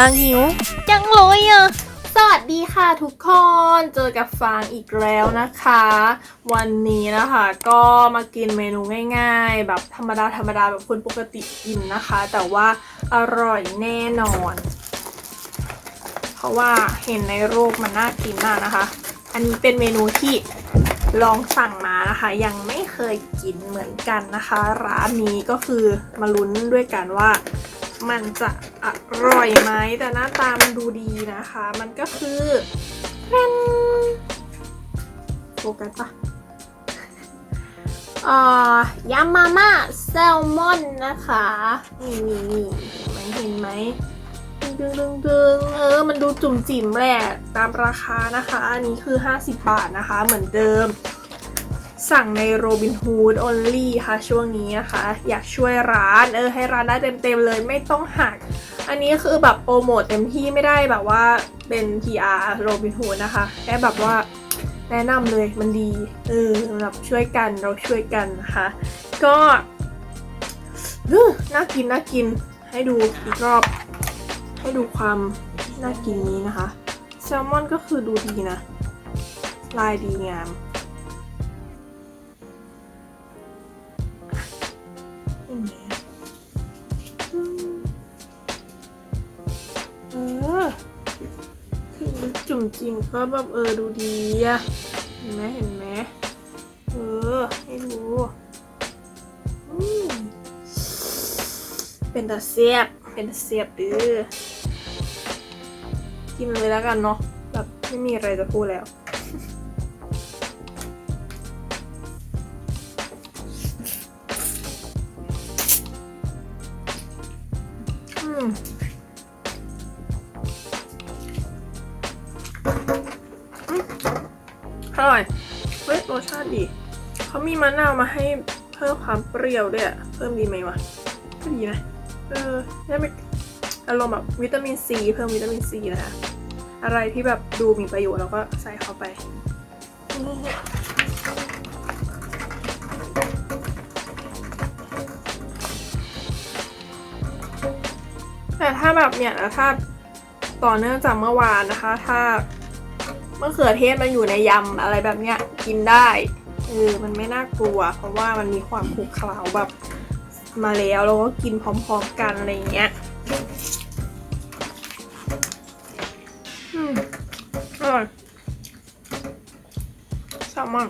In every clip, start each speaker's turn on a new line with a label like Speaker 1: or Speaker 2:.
Speaker 1: ฟางหิว จังเลยอะ
Speaker 2: สวัสดีค่ะทุกคน เจอกับฟางอีกแล้วนะคะ วันนี้นะคะก็มากินเมนูง่าย ๆ แบบธรรมดาธรรมดาแบบคนปกติกินนะคะ แต่ว่าอร่อยแน่นอน เพราะว่าเห็นในรูปมันน่ากินมากนะคะ อันนี้เป็นเมนูที่ลองสั่งมานะคะ ยังไม่เคยกินเหมือนกันนะคะ ร้านนี้ก็คือมาลุ้นด้วยกันว่า มันจะอร่อยไหมแต่หน้าตามันดูดีนะคะ มันก็คือเป็นโฟกัสปะอ่ายำมาม่าแซลมอนนะคะนี่นี่นี่เห็นไหมเห็นไหมดึงดึงดึงดึงเออ มันดูจุ่มจิ๋มแหละตามราคานะคะ อันนี้คือ 50 บาทนะคะ เหมือนเดิม สั่งใน Robinhood Only ค่ะช่วงนี้นะคะ อยากช่วยร้านเออให้ร้านได้เต็มๆเลยไม่ต้องหัก อันนี้คือแบบโปรโมทเต็มที่ไม่ได้แบบว่าเป็น PR Robinhood นะคะแค่แบบว่าแนะนำเลยมันดีเออแบบช่วยกันเราช่วยกันนะคะ ก็อื้อน่ากินน่ากินให้ดูอีกรอบ ให้ดูความน่ากินนี้นะคะ แซลมอนก็คือดูดีนะ ลายดีงาม มจริงก็แบบเออดูดีอะเห็นไหมเห็นไหมเออ ให้ดูเป็นตาเสียบ เป็นตาเสียบดื้อกินเลยแล้วกันเนาะแบบไม่มีอะไรจะพูดแล้ว ร่อย เฮ้ยรสชาติดี เขามีมะนาวมาให้เพิ่มความเปรี้ยวด้วยอะเพิ่มดีไหมวะก็ดีนะ เออได้ไหมอารมณ์แบบวิตามินซีเพิ่มวิตามินซีนะคะ อะไรที่แบบดูมีประโยชน์เราก็ใส่เข้าไปแต่ถ้าแบบเนี่ยถ้าต่อเนื่องจากเมื่อวานนะคะ ถ้าะเขือเทศมันอยู่ในยำอะไรแบบเนี้ยกินได้เออมันไม่น่ากลัว เพราะว่ามันมีความคลุกเคล้าแบบมาแล้วแล้วก็กินพร้อมๆกันอะไรอย่างเงี้ยอืมอร่อยแซลมาก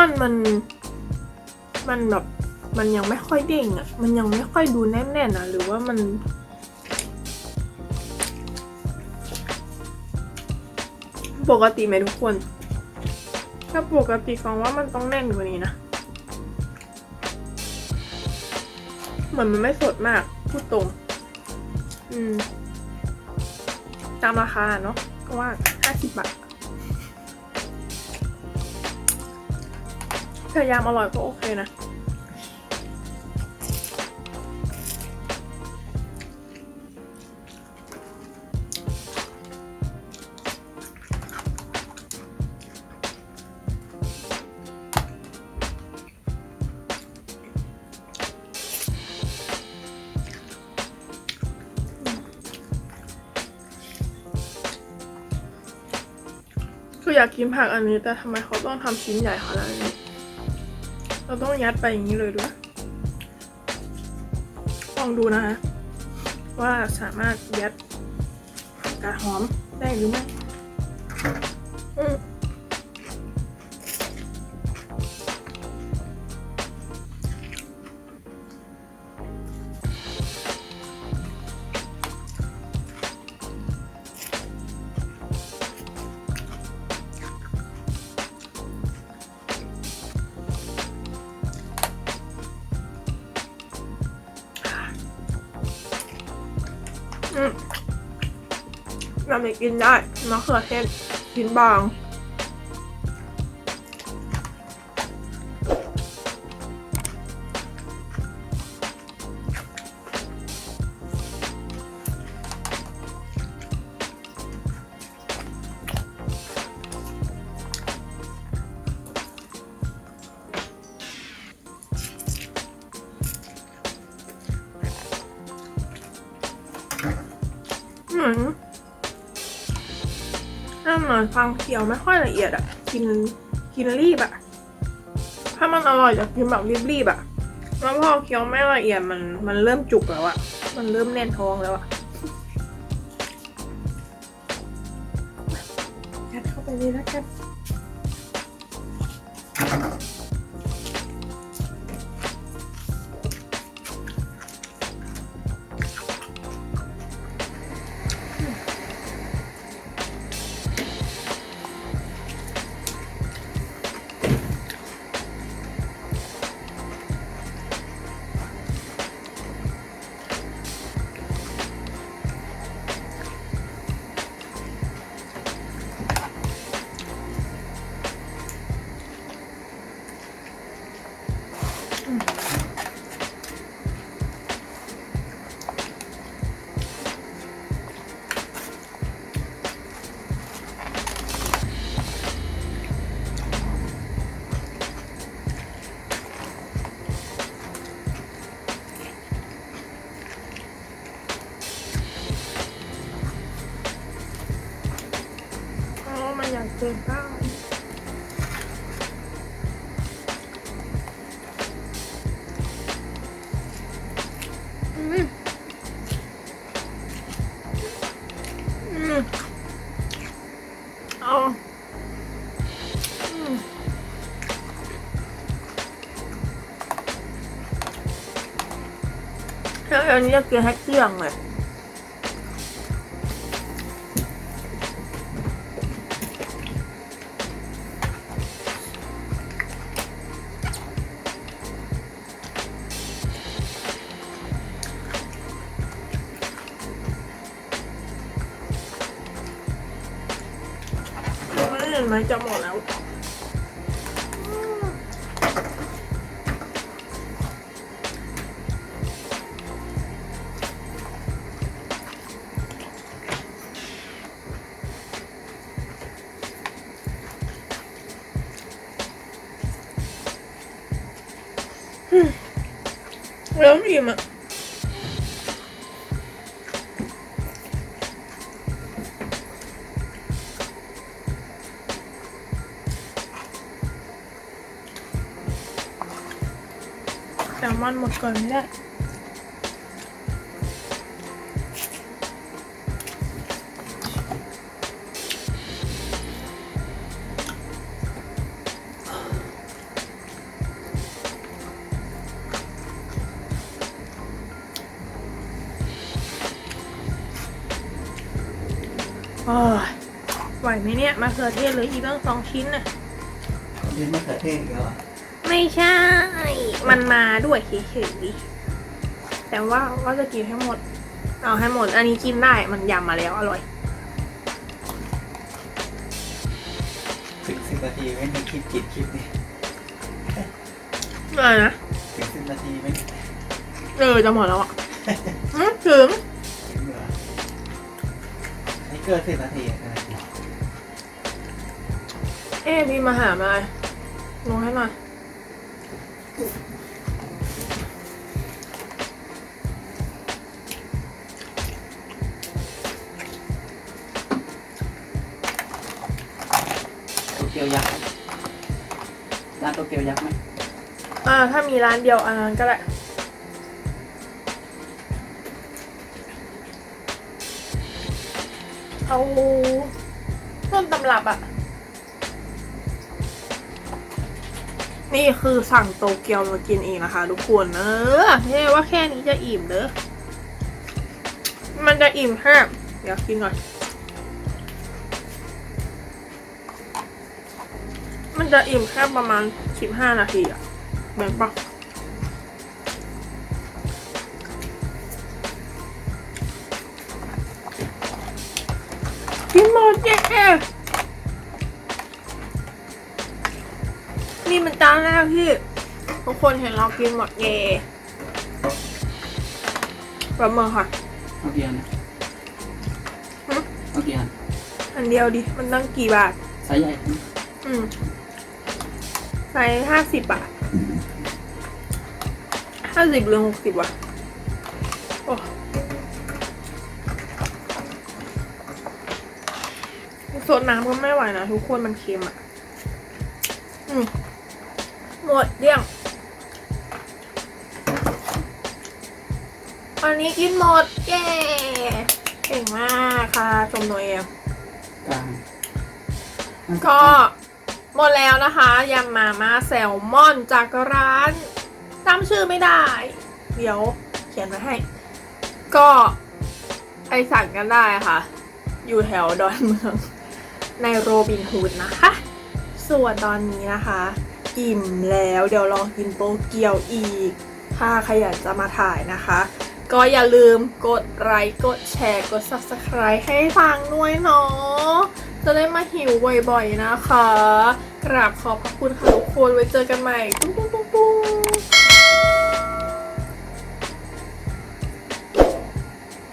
Speaker 2: อนมัน มันแบบ มันยังไม่ค่อยเด้งอะ่ะ มันยังไม่ค่อยดูแน่นๆอะหรือว่ามัน ปกติไหมทุกคน ถ้าปกติฟังว่ามันต้องแน่นกว่านี้นะ เหมือนมันไม่สดมาก พูดตรง อืม ตามราคาเนาะก็ว่าห้าสิบบาท พยายามอร่อยก็โอเคนะ คืออยากกินผักอันนี้แต่ทำไมเขาต้องทำชิ้นใหญ่ขนาดนี้ เราต้องยัดไปอย่างนี้เลยด้วยลองดูนะคะว่าสามารถยัดกระหอมได้หรือไม่ อืมแบบนี้กินได้มะเขือเทศกินบาง เหมือนน่าเหมือนฟังเคี้ยวไม่ค่อยละเอียดอะกินกินรีบอะถ้ามันอร่อยจะกินแบบรีบๆอะแล้วพอเคี้ยวไม่ละเอียดมันมันเริ่มจุกแล้วอะมันเริ่มแน่นท้องแล้วอะยัดเข้าไปเลยแล้วกัน มันอยากเจอข้าเอาแล้วอันนี้จะกินให้เกลี้ยงเลย ไม่เห็นไหมจะหมดแล้ว เริ่มอิ่มอะ มอนหมดก่อนไม่ได้โอ้ยไหวไหมเนี่ยมะเขือเทศเหลืออีกตั้งสองชิ้นน่ะ
Speaker 3: กินมะเขือเทศอีกแล้วอะ
Speaker 2: ไม่ใช่ มันมาด้วยเฉยๆแต่ว่าว่าจะกินให้หมด เอาให้หมด อันนี้กินได้ มันยำมาแล้วอร่อย
Speaker 3: ถึงสิบนาทีไม่มีคลิปจิตคลิปนี้
Speaker 2: อะไรนะ
Speaker 3: ถึงสิบนาทีไม่
Speaker 2: เออจะหมดแล้วอะอื้อถึง
Speaker 3: ถึงเหรอไม่เกินสิบนาทีขนาดนี้
Speaker 2: เอ๊ะพี่มาหามาลงให้หน่อย
Speaker 3: โต เกียวยักษ์ร้านโตเกียวยักษ์ไหม
Speaker 2: อ่า ถ้ามีร้านเดียวอันนั้นก็ได้ เอาต้นตำรับอะ นี่คือสั่งโตเกียวมากินเองนะคะ ทุกคนเออไม่ว่าแค่นี้จะอิ่มเด้อมันจะอิ่มแค่เดี๋ยวกินก่อน มันจะอิ่มแค่ประมาณสิบห้านาทีอะเหมือนปะกินหมดเย้ นี่มันจานแรกที่ทุกคนเห็นเรากินหมดเย่ประเมินค่ะ
Speaker 3: เอากี่อันนะ
Speaker 2: หึ
Speaker 3: เอากี่อัน
Speaker 2: อันเดียวดิ มันตั้งกี่บาท
Speaker 3: ไซส์ใหญ่นะ
Speaker 2: อืมใส่ห้าสิบบาทห้าสิบหรือหกสิบวะโอ้โซดน้ำก็ไม่ไหวนะทุกคนมันเค็มอะ อืม หมดเดี่ยง อันนี้กินหมด เย้เก่งมากค่ะชมตัวเอง
Speaker 3: กลาง
Speaker 2: ก็หมดแล้วนะคะยำมาม่าแซลมอนจากร้านจำชื่อไม่ได้ เดี๋ยวเขียนไว้ให้ ก็ไปสั่งกันได้ค่ะ อยู่แถวดอนเมืองในโรบินฮูดนะคะ ส่วนตอนนี้นะคะ อิ่มแล้ว เดี๋ยวลองกินโตเกียวอีก ถ้าใครอยากจะมาถ่ายนะคะ ก็อย่าลืมกดไลค์กดแชร์กด subscribe ให้ฟังด้วยเนาะจะได้มาหิวบ่อยๆนะคะ กราบขอบพระคุณค่ะทุกคนไว้เจอกันใหม่